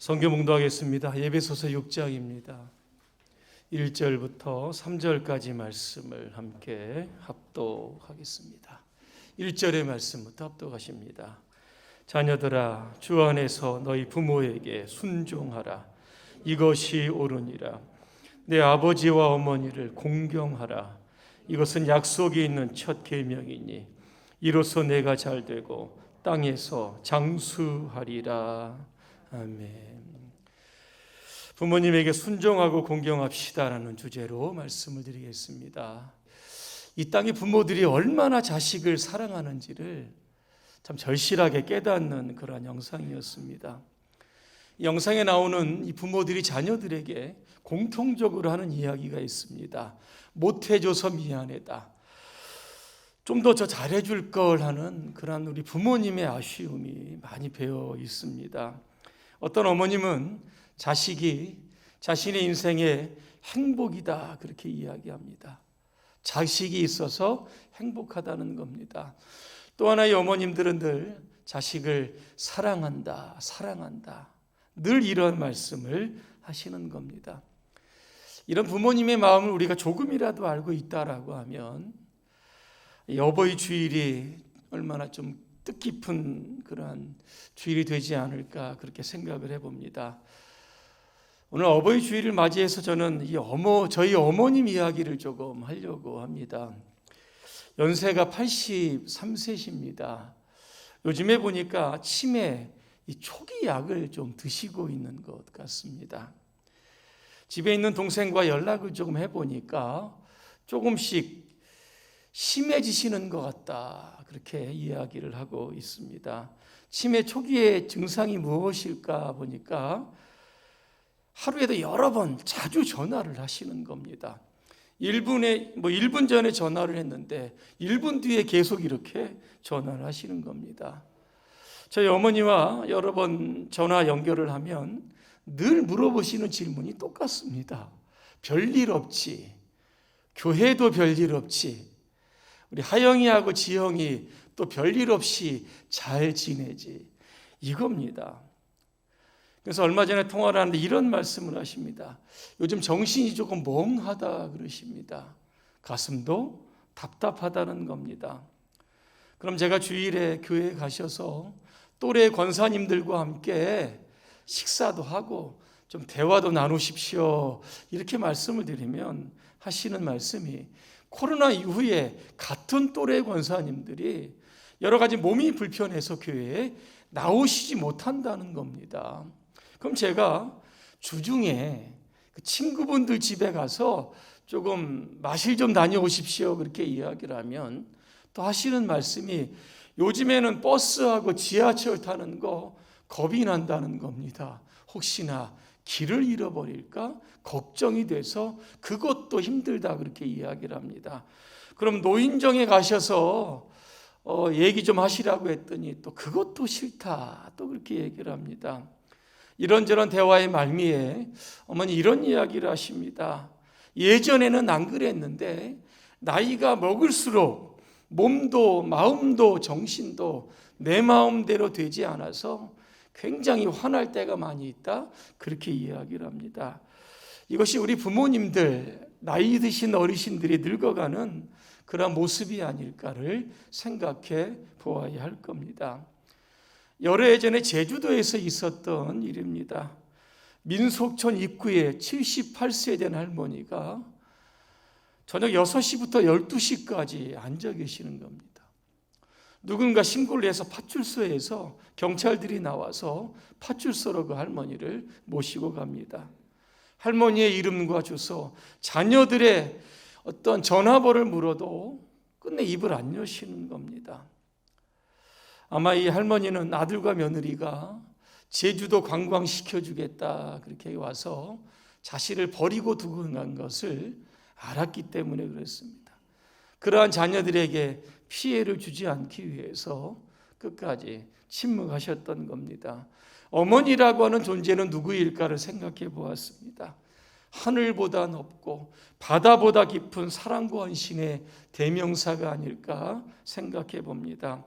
성경 봉도하겠습니다. 예배소서 6장입니다. 1절부터 3절까지 말씀을 함께 합독하겠습니다. 1절의 말씀부터 합독하십니다. 자녀들아 주 안에서 너희 부모에게 순종하라 이것이 옳으니라 내 아버지와 어머니를 공경하라 이것은 약속이 있는 첫 계명이니 이로써 내가 잘 되고 땅에서 장수하리라 아멘. 부모님에게 순종하고 공경합시다라는 주제로 말씀을 드리겠습니다. 이 땅의 부모들이 얼마나 자식을 사랑하는지를 참 절실하게 깨닫는 그러한 영상이었습니다. 이 영상에 나오는 이 부모들이 자녀들에게 공통적으로 하는 이야기가 있습니다. 못해줘서 미안하다. 좀 더 저 잘해줄 걸 하는 그러한 우리 부모님의 아쉬움이 많이 배어 있습니다. 어떤 어머님은 자식이 자신의 인생의 행복이다 그렇게 이야기합니다. 자식이 있어서 행복하다는 겁니다. 또 하나의 어머님들은 늘 자식을 사랑한다, 사랑한다. 늘 이런 말씀을 하시는 겁니다. 이런 부모님의 마음을 우리가 조금이라도 알고 있다라고 하면 어버이 주일이 얼마나 좀 뜻깊은 그러한 주일이 되지 않을까 그렇게 생각을 해봅니다. 오늘 어버이 주일을 맞이해서 저는 이 어머 저희 어머님 이야기를 조금 하려고 합니다. 연세가 83세십니다. 요즘에 보니까 치매 이 초기 약을 좀 드시고 있는 것 같습니다. 집에 있는 동생과 연락을 조금 해보니까 조금씩 심해지시는 것 같다. 그렇게 이야기를 하고 있습니다. 치매 초기의 증상이 무엇일까 보니까 하루에도 여러 번 자주 전화를 하시는 겁니다. 1분에 뭐 1분 전에 전화를 했는데 1분 뒤에 계속 이렇게 전화를 하시는 겁니다. 저희 어머니와 여러 번 전화 연결을 하면 늘 물어보시는 질문이 똑같습니다. 별일 없지. 교회도 별일 없지. 우리 하영이하고 지영이 또 별일 없이 잘 지내지. 이겁니다. 그래서 얼마 전에 통화를 하는데 이런 말씀을 하십니다. 요즘 정신이 조금 멍하다 그러십니다. 가슴도 답답하다는 겁니다. 그럼 제가 주일에 교회에 가셔서 또래 권사님들과 함께 식사도 하고 좀 대화도 나누십시오. 이렇게 말씀을 드리면 하시는 말씀이 코로나 이후에 같은 또래 권사님들이 여러 가지 몸이 불편해서 교회에 나오시지 못한다는 겁니다. 그럼 제가 주중에 그 친구분들 집에 가서 조금 마실 좀 다녀오십시오. 그렇게 이야기를 하면 또 하시는 말씀이 요즘에는 버스하고 지하철 타는 거 겁이 난다는 겁니다. 혹시나 길을 잃어버릴까 걱정이 돼서 그것도 힘들다 그렇게 이야기를 합니다. 그럼 노인정에 가셔서 어, 얘기 좀 하시라고 했더니 또 그것도 싫다 또 그렇게 얘기를 합니다. 이런저런 대화의 말미에 어머니 이런 이야기를 하십니다. 예전에는 안 그랬는데 나이가 먹을수록 몸도 마음도 정신도 내 마음대로 되지 않아서 굉장히 화날 때가 많이 있다. 그렇게 이야기를 합니다. 이것이 우리 부모님들, 나이 드신 어르신들이 늙어가는 그런 모습이 아닐까를 생각해 보아야 할 겁니다. 여러 해 전에 제주도에서 있었던 일입니다. 민속촌 입구에 78세 된 할머니가 저녁 6시부터 12시까지 앉아 계시는 겁니다. 누군가 신고를 해서 파출소에서 경찰들이 나와서 파출소로 그 할머니를 모시고 갑니다. 할머니의 이름과 주소, 자녀들의 어떤 전화번호를 물어도 끝내 입을 안 여시는 겁니다. 아마 이 할머니는 아들과 며느리가 제주도 관광시켜 주겠다 그렇게 와서 자신을 버리고 두고 간 것을 알았기 때문에 그렇습니다. 그러한 자녀들에게 피해를 주지 않기 위해서 끝까지 침묵하셨던 겁니다. 어머니라고 하는 존재는 누구일까를 생각해 보았습니다. 하늘보다 높고 바다보다 깊은 사랑과 헌신의 대명사가 아닐까 생각해 봅니다.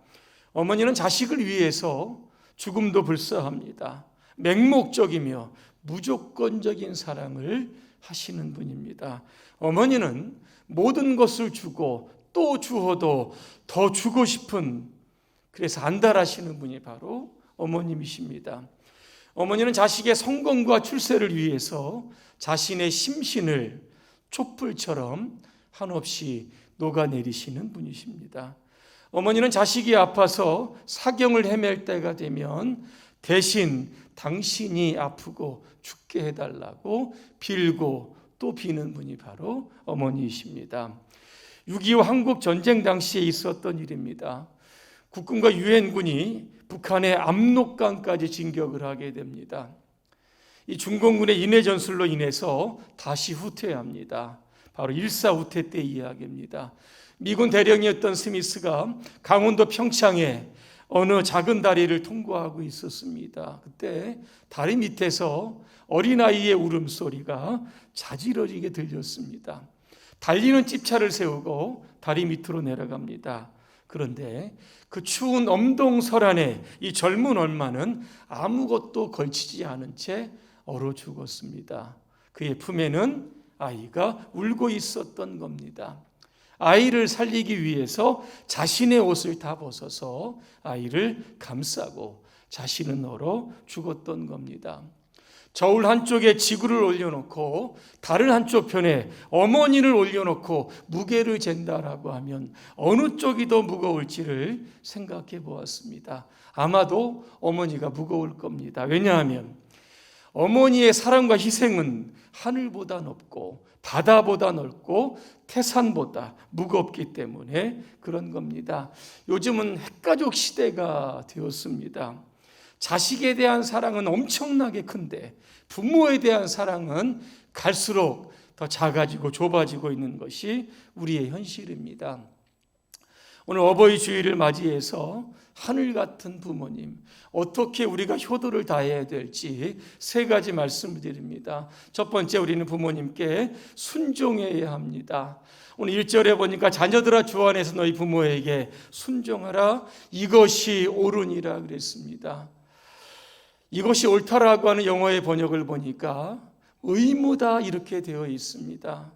어머니는 자식을 위해서 죽음도 불사합니다. 맹목적이며 무조건적인 사랑을 하시는 분입니다. 어머니는 모든 것을 주고 또 주어도 더 주고 싶은 그래서 안달하시는 분이 바로 어머님이십니다. 어머니는 자식의 성공과 출세를 위해서 자신의 심신을 촛불처럼 한없이 녹아내리시는 분이십니다. 어머니는 자식이 아파서 사경을 헤맬 때가 되면 대신 당신이 아프고 죽게 해달라고 빌고 또 비는 분이 바로 어머니이십니다. 6.25 한국 전쟁 당시에 있었던 일입니다. 국군과 유엔군이 북한의 압록강까지 진격을 하게 됩니다. 이 중공군의 인해 전술로 인해서 다시 후퇴합니다. 바로 일사후퇴 때 이야기입니다. 미군 대령이었던 스미스가 강원도 평창에 어느 작은 다리를 통과하고 있었습니다. 그때 다리 밑에서 어린아이의 울음소리가 자지러지게 들렸습니다. 달리는 찝차를 세우고 다리 밑으로 내려갑니다. 그런데 그 추운 엄동설안에 이 젊은 얼마는 아무것도 걸치지 않은 채 얼어 죽었습니다. 그의 품에는 아이가 울고 있었던 겁니다. 아이를 살리기 위해서 자신의 옷을 다 벗어서 아이를 감싸고 자신은 얼어 죽었던 겁니다. 저울 한쪽에 지구를 올려놓고 다른 한쪽 편에 어머니를 올려놓고 무게를 잰다라고 하면 어느 쪽이 더 무거울지를 생각해 보았습니다. 아마도 어머니가 무거울 겁니다. 왜냐하면 어머니의 사랑과 희생은 하늘보다 높고 바다보다 넓고 태산보다 무겁기 때문에 그런 겁니다. 요즘은 핵가족 시대가 되었습니다. 자식에 대한 사랑은 엄청나게 큰데 부모에 대한 사랑은 갈수록 더 작아지고 좁아지고 있는 것이 우리의 현실입니다. 오늘 어버이 주일을 맞이해서 하늘 같은 부모님, 어떻게 우리가 효도를 다해야 될지 세 가지 말씀을 드립니다. 첫 번째, 우리는 부모님께 순종해야 합니다. 오늘 1절에 보니까 자녀들아 주 안에서 너희 부모에게 순종하라. 이것이 옳으니라 그랬습니다. 이것이 옳다라고 하는 영어의 번역을 보니까 의무다 이렇게 되어 있습니다.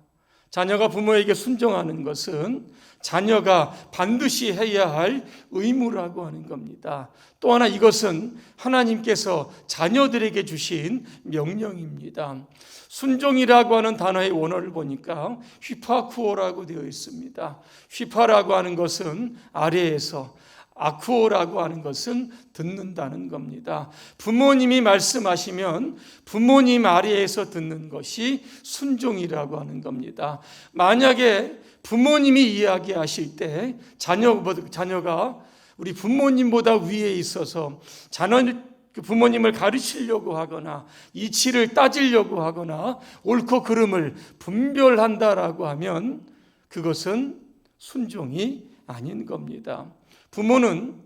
자녀가 부모에게 순종하는 것은 자녀가 반드시 해야 할 의무라고 하는 겁니다. 또 하나 이것은 하나님께서 자녀들에게 주신 명령입니다. 순종이라고 하는 단어의 원어를 보니까 휘파쿠오라고 되어 있습니다. 휘파라고 하는 것은 아래에서 아쿠오라고 하는 것은 듣는다는 겁니다. 부모님이 말씀하시면 부모님 아래에서 듣는 것이 순종이라고 하는 겁니다. 만약에 부모님이 이야기하실 때 자녀, 자녀가 우리 부모님보다 위에 있어서 자녀, 그 부모님을 가르치려고 하거나 이치를 따지려고 하거나 옳고 그름을 분별한다라고 하면 그것은 순종이 아닌 겁니다. 부모는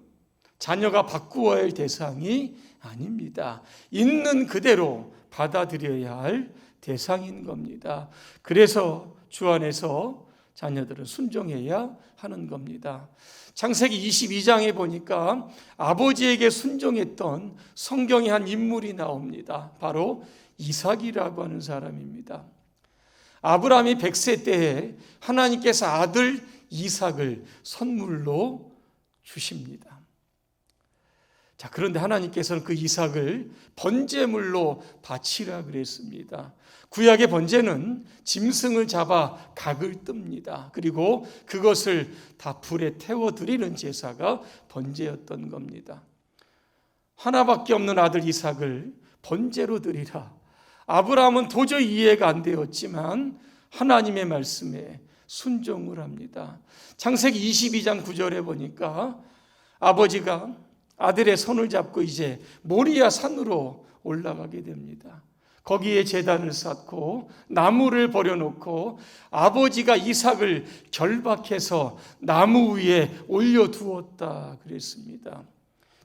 자녀가 바꾸어야 할 대상이 아닙니다. 있는 그대로 받아들여야 할 대상인 겁니다. 그래서 주 안에서 자녀들은 순종해야 하는 겁니다. 창세기 22장에 보니까 아버지에게 순종했던 성경의 한 인물이 나옵니다. 바로 이삭이라고 하는 사람입니다. 아브라함이 100세 때에 하나님께서 아들 이삭을 선물로 주십니다. 자, 그런데 하나님께서는 그 이삭을 번제물로 바치라 그랬습니다. 구약의 번제는 짐승을 잡아 각을 뜹니다. 그리고 그것을 다 불에 태워 드리는 제사가 번제였던 겁니다. 하나밖에 없는 아들 이삭을 번제로 드리라. 아브라함은 도저히 이해가 안 되었지만 하나님의 말씀에 순종을 합니다. 창세기 22장 9절에 보니까 아버지가 아들의 손을 잡고 이제 모리아 산으로 올라가게 됩니다. 거기에 재단을 쌓고 나무를 버려놓고 아버지가 이삭을 결박해서 나무 위에 올려두었다 그랬습니다.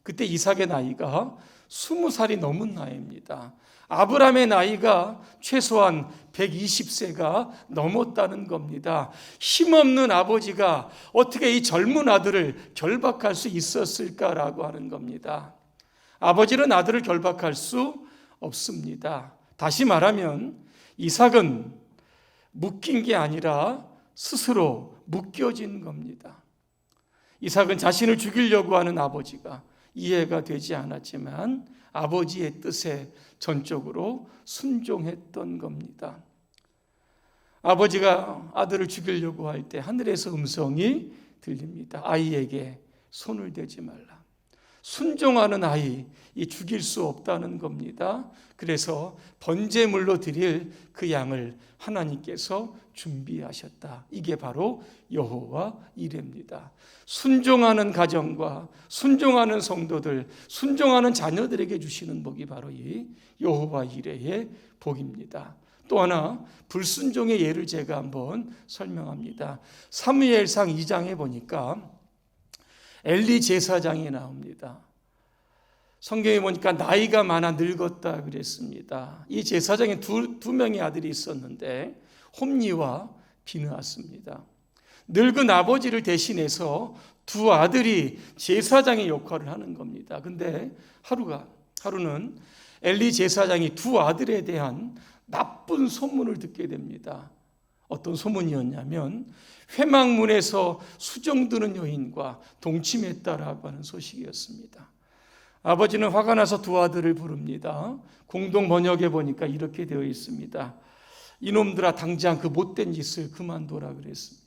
그때 이삭의 나이가 스무 살이 넘은 나이입니다. 아브라함의 나이가 최소한 120세가 넘었다는 겁니다. 힘없는 아버지가 어떻게 이 젊은 아들을 결박할 수 있었을까라고 하는 겁니다. 아버지는 아들을 결박할 수 없습니다. 다시 말하면 이삭은 묶인 게 아니라 스스로 묶여진 겁니다. 이삭은 자신을 죽이려고 하는 아버지가 이해가 되지 않았지만 아버지의 뜻에 전적으로 순종했던 겁니다. 아버지가 아들을 죽이려고 할 때 하늘에서 음성이 들립니다. 아이에게 손을 대지 말라. 순종하는 아이, 이 죽일 수 없다는 겁니다. 그래서 번제물로 드릴 그 양을 하나님께서 준비하셨다. 이게 바로 여호와 이레입니다. 순종하는 가정과 순종하는 성도들, 순종하는 자녀들에게 주시는 복이 바로 이 여호와 이레의 복입니다. 또 하나 불순종의 예를 제가 한번 설명합니다. 사무엘상 2장에 보니까 엘리 제사장이 나옵니다. 성경에 보니까 나이가 많아 늙었다 그랬습니다. 이 제사장에 두, 두 명의 아들이 있었는데 홈리와 비느하스입니다. 늙은 아버지를 대신해서 두 아들이 제사장의 역할을 하는 겁니다. 근데 하루가 하루는 엘리 제사장이 두 아들에 대한 나쁜 소문을 듣게 됩니다. 어떤 소문이었냐면 회망문에서 수정드는 여인과 동침했다라고 하는 소식이었습니다. 아버지는 화가 나서 두 아들을 부릅니다. 공동 번역에 보니까 이렇게 되어 있습니다. 이놈들아 당장 그 못된 짓을 그만둬라 그랬습니다.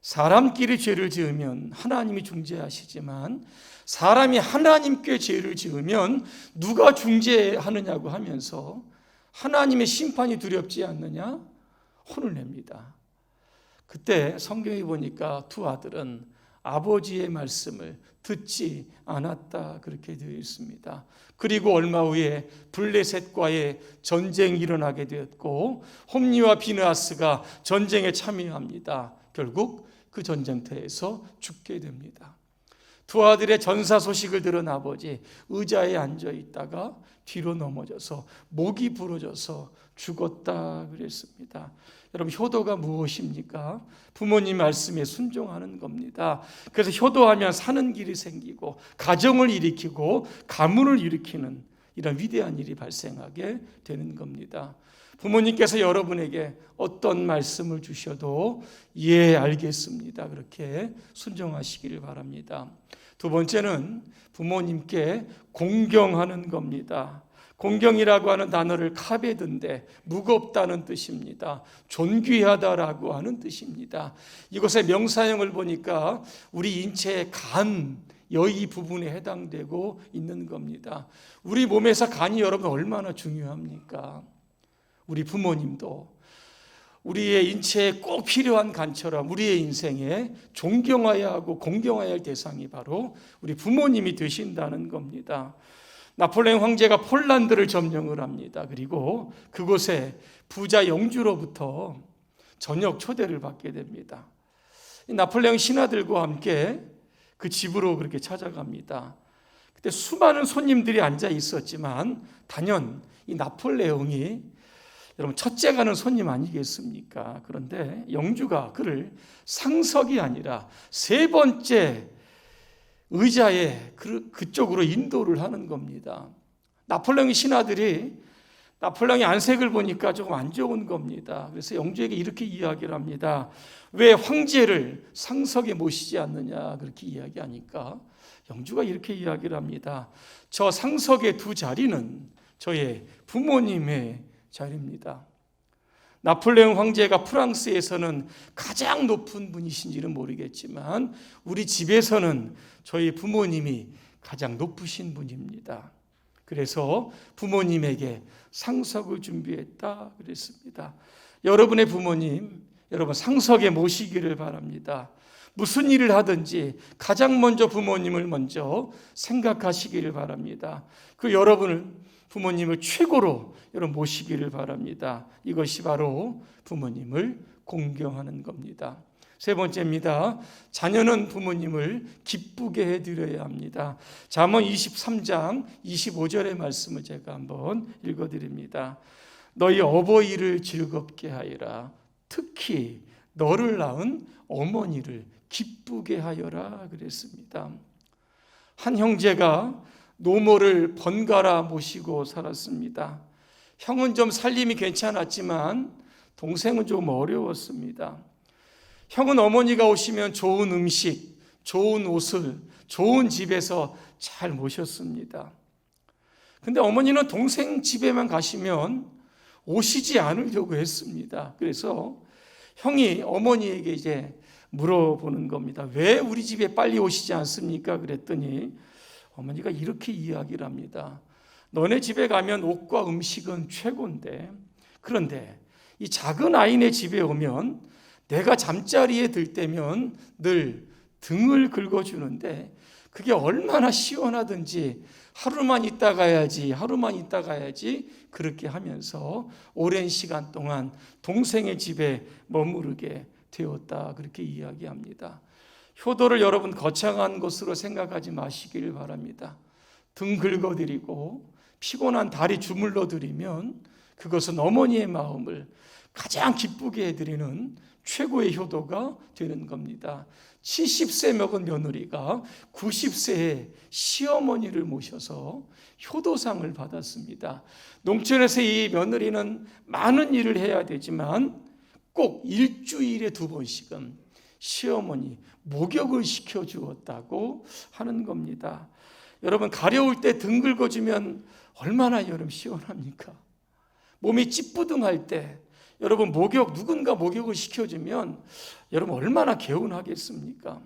사람끼리 죄를 지으면 하나님이 중재하시지만 사람이 하나님께 죄를 지으면 누가 중재하느냐고 하면서 하나님의 심판이 두렵지 않느냐? 혼을 냅니다. 그때 성경에 보니까 두 아들은 아버지의 말씀을 듣지 않았다 그렇게 되어 있습니다. 그리고 얼마 후에 블레셋과의 전쟁이 일어나게 되었고 홈리와 비느하스가 전쟁에 참여합니다. 결국 그 전쟁터에서 죽게 됩니다. 두 아들의 전사 소식을 들은 아버지 의자에 앉아 있다가 뒤로 넘어져서 목이 부러져서 죽었다 그랬습니다. 여러분 효도가 무엇입니까? 부모님 말씀에 순종하는 겁니다. 그래서 효도하면 사는 길이 생기고 가정을 일으키고 가문을 일으키는 이런 위대한 일이 발생하게 되는 겁니다. 부모님께서 여러분에게 어떤 말씀을 주셔도 예 알겠습니다. 그렇게 순종하시기를 바랍니다. 두 번째는 부모님께 공경하는 겁니다. 공경이라고 하는 단어를 카베든데 무겁다는 뜻입니다. 존귀하다라고 하는 뜻입니다. 이곳의 명사형을 보니까 우리 인체의 간, 여의 부분에 해당되고 있는 겁니다. 우리 몸에서 간이 여러분 얼마나 중요합니까? 우리 부모님도 우리의 인체에 꼭 필요한 간처럼 우리의 인생에 존경해야 하고 공경해야 할 대상이 바로 우리 부모님이 되신다는 겁니다. 나폴레옹 황제가 폴란드를 점령을 합니다. 그리고 그곳에 부자 영주로부터 저녁 초대를 받게 됩니다. 나폴레옹 신하들과 함께 그 집으로 그렇게 찾아갑니다. 그때 수많은 손님들이 앉아 있었지만 단연 이 나폴레옹이 여러분 첫째 가는 손님 아니겠습니까? 그런데 영주가 그를 상석이 아니라 세 번째 의자에 그, 그쪽으로 인도를 하는 겁니다. 나폴레옹의 신하들이 나폴레옹의 안색을 보니까 조금 안 좋은 겁니다. 그래서 영주에게 이렇게 이야기를 합니다. 왜 황제를 상석에 모시지 않느냐 그렇게 이야기하니까 영주가 이렇게 이야기를 합니다. 저 상석의 두 자리는 저의 부모님의 자리입니다. 나폴레옹 황제가 프랑스에서는 가장 높은 분이신지는 모르겠지만 우리 집에서는 저희 부모님이 가장 높으신 분입니다. 그래서 부모님에게 상석을 준비했다 그랬습니다. 여러분의 부모님, 여러분 상석에 모시기를 바랍니다. 무슨 일을 하든지 가장 먼저 부모님을 먼저 생각하시기를 바랍니다. 그 여러분을 부모님을 최고로 여러분 모시기를 바랍니다. 이것이 바로 부모님을 공경하는 겁니다. 세 번째입니다. 자녀는 부모님을 기쁘게 해드려야 합니다. 잠언 23장 25절의 말씀을 제가 한번 읽어드립니다. 너희 어버이를 즐겁게 하여라. 특히 너를 낳은 어머니를 기쁘게 하여라 그랬습니다. 한 형제가 노모를 번갈아 모시고 살았습니다. 형은 좀 살림이 괜찮았지만 동생은 좀 어려웠습니다. 형은 어머니가 오시면 좋은 음식, 좋은 옷을 좋은 집에서 잘 모셨습니다. 근데 어머니는 동생 집에만 가시면 오시지 않으려고 했습니다. 그래서 형이 어머니에게 이제 물어보는 겁니다. 왜 우리 집에 빨리 오시지 않습니까? 그랬더니 어머니가 이렇게 이야기를 합니다. 너네 집에 가면 옷과 음식은 최고인데 그런데 이 작은 아이네 집에 오면 내가 잠자리에 들 때면 늘 등을 긁어주는데 그게 얼마나 시원하든지 하루만 있다 가야지, 하루만 있다 가야지 그렇게 하면서 오랜 시간 동안 동생의 집에 머무르게 되었다. 그렇게 이야기합니다. 효도를 여러분 거창한 것으로 생각하지 마시길 바랍니다. 등 긁어드리고 피곤한 다리 주물러 드리면 그것은 어머니의 마음을 가장 기쁘게 해드리는 최고의 효도가 되는 겁니다. 70세 먹은 며느리가 90세에 시어머니를 모셔서 효도상을 받았습니다. 농촌에서 이 며느리는 많은 일을 해야 되지만 꼭 일주일에 두 번씩은 시어머니 목욕을 시켜 주었다고 하는 겁니다. 여러분 가려울 때 등 긁어주면 얼마나 여름 시원합니까? 몸이 찌뿌둥할 때 여러분 목욕 누군가 목욕을 시켜주면 여러분 얼마나 개운하겠습니까?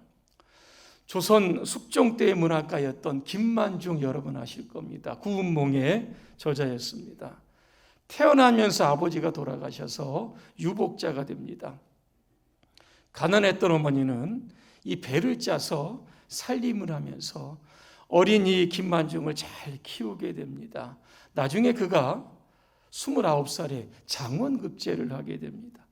조선 숙종 때의 문학가였던 김만중 여러분 아실 겁니다. 구운몽의 저자였습니다. 태어나면서 아버지가 돌아가셔서 유복자가 됩니다. 가난했던 어머니는 이 배를 짜서 살림을 하면서 어린이 김만중을 잘 키우게 됩니다. 나중에 그가 29살에 장원급제를 하게 됩니다.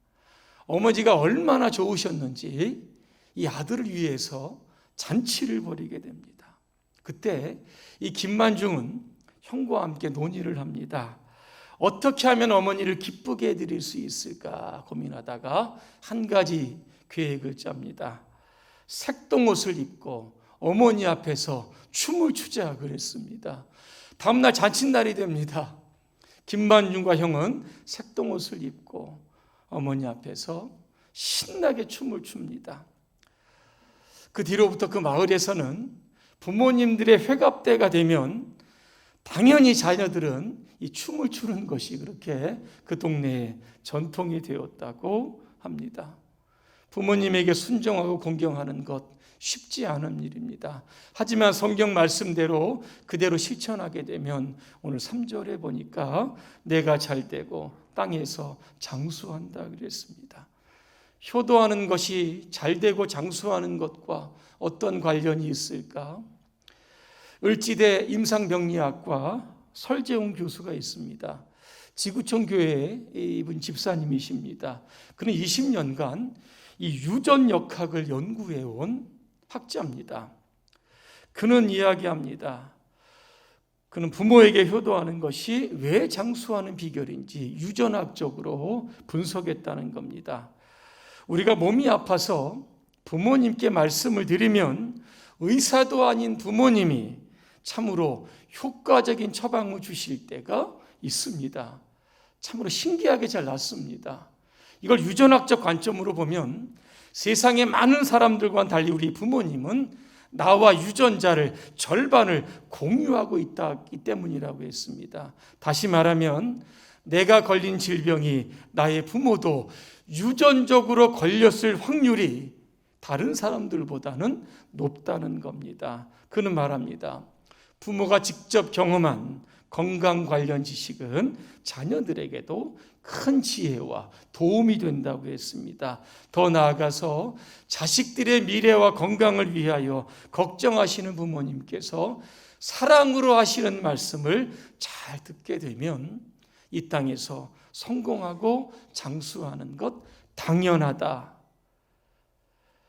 어머니가 얼마나 좋으셨는지 이 아들을 위해서 잔치를 벌이게 됩니다. 그때 이 김만중은 형과 함께 논의를 합니다. 어떻게 하면 어머니를 기쁘게 해드릴 수 있을까 고민하다가 한 가지 계획을 짭니다. 색동 옷을 입고 어머니 앞에서 춤을 추자 그랬습니다. 다음날 잔칫날이 됩니다. 김만중과 형은 색동 옷을 입고 어머니 앞에서 신나게 춤을 춥니다. 그 뒤로부터 그 마을에서는 부모님들의 회갑 때가 되면 당연히 자녀들은 이 춤을 추는 것이 그렇게 그 동네에 전통이 되었다고 합니다. 부모님에게 순종하고 공경하는 것 쉽지 않은 일입니다. 하지만 성경 말씀대로 그대로 실천하게 되면 오늘 3절에 보니까 내가 잘 되고 땅에서 장수한다 그랬습니다. 효도하는 것이 잘 되고 장수하는 것과 어떤 관련이 있을까? 을지대 임상병리학과 설재웅 교수가 있습니다. 지구촌 교회 이분 집사님이십니다. 그는 20년간 이 유전 역학을 연구해 온 학자입니다. 그는 이야기합니다. 그는 부모에게 효도하는 것이 왜 장수하는 비결인지 유전학적으로 분석했다는 겁니다. 우리가 몸이 아파서 부모님께 말씀을 드리면 의사도 아닌 부모님이 참으로 효과적인 처방을 주실 때가 있습니다. 참으로 신기하게 잘 낫습니다. 이걸 유전학적 관점으로 보면 세상의 많은 사람들과 달리 우리 부모님은 나와 유전자를 절반을 공유하고 있기 때문이라고 했습니다. 다시 말하면 내가 걸린 질병이 나의 부모도 유전적으로 걸렸을 확률이 다른 사람들보다는 높다는 겁니다. 그는 말합니다. 부모가 직접 경험한 건강 관련 지식은 자녀들에게도 큰 지혜와 도움이 된다고 했습니다. 더 나아가서 자식들의 미래와 건강을 위하여 걱정하시는 부모님께서 사랑으로 하시는 말씀을 잘 듣게 되면 이 땅에서 성공하고 장수하는 것 당연하다.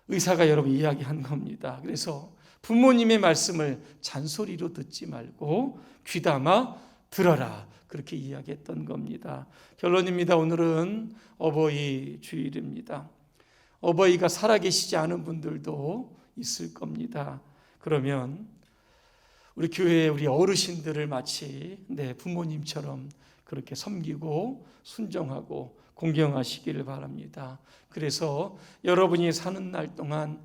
의사가 여러분 이야기한 겁니다. 그래서 부모님의 말씀을 잔소리로 듣지 말고 귀담아 들어라. 그렇게 이야기했던 겁니다. 결론입니다. 오늘은 어버이 주일입니다. 어버이가 살아계시지 않은 분들도 있을 겁니다. 그러면 우리 교회의 우리 어르신들을 마치 내 부모님처럼 그렇게 섬기고 순종하고 공경하시기를 바랍니다. 그래서 여러분이 사는 날 동안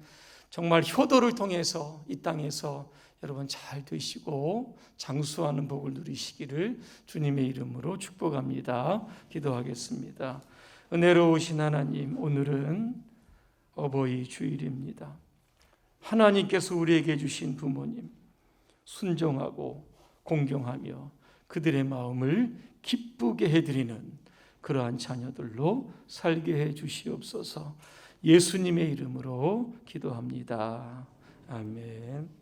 정말 효도를 통해서 이 땅에서 여러분 잘 되시고 장수하는 복을 누리시기를 주님의 이름으로 축복합니다. 기도하겠습니다. 은혜로우신 하나님, 오늘은 어버이 주일입니다. 하나님께서 우리에게 주신 부모님, 순종하고 공경하며 그들의 마음을 기쁘게 해드리는 그러한 자녀들로 살게 해 주시옵소서 예수님의 이름으로 기도합니다. 아멘.